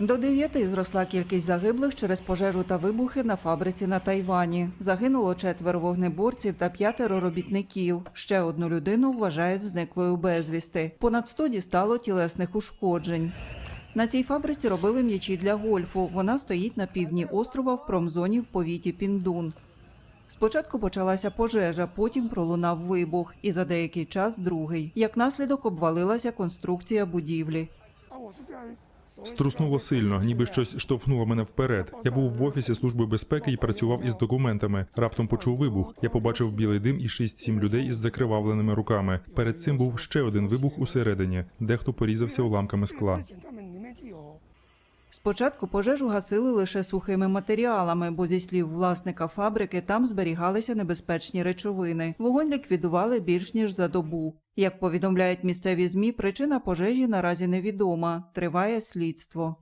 До дев'яти зросла кількість загиблих через пожежу та вибухи на фабриці на Тайвані. Загинуло четверо вогнеборців та п'ятеро робітників. Ще одну людину вважають зниклою безвісти. Понад 100 дістало тілесних ушкоджень. На цій фабриці робили м'ячі для гольфу. Вона стоїть на півдні острова в промзоні в повіті Піндун. Спочатку почалася пожежа, потім пролунав вибух, і за деякий час другий. Як наслідок обвалилася конструкція будівлі. Струснуло сильно, ніби щось штовхнуло мене вперед. Я був в офісі служби безпеки і працював із документами. Раптом почув вибух. Я побачив білий дим і 6-7 людей із закривавленими руками. Перед цим був ще один вибух усередині. Дехто порізався уламками скла. Спочатку пожежу гасили лише сухими матеріалами, бо зі слів власника фабрики там зберігалися небезпечні речовини. Вогонь ліквідували більш ніж за добу. Як повідомляють місцеві змі, причина пожежі наразі невідома. Триває слідство.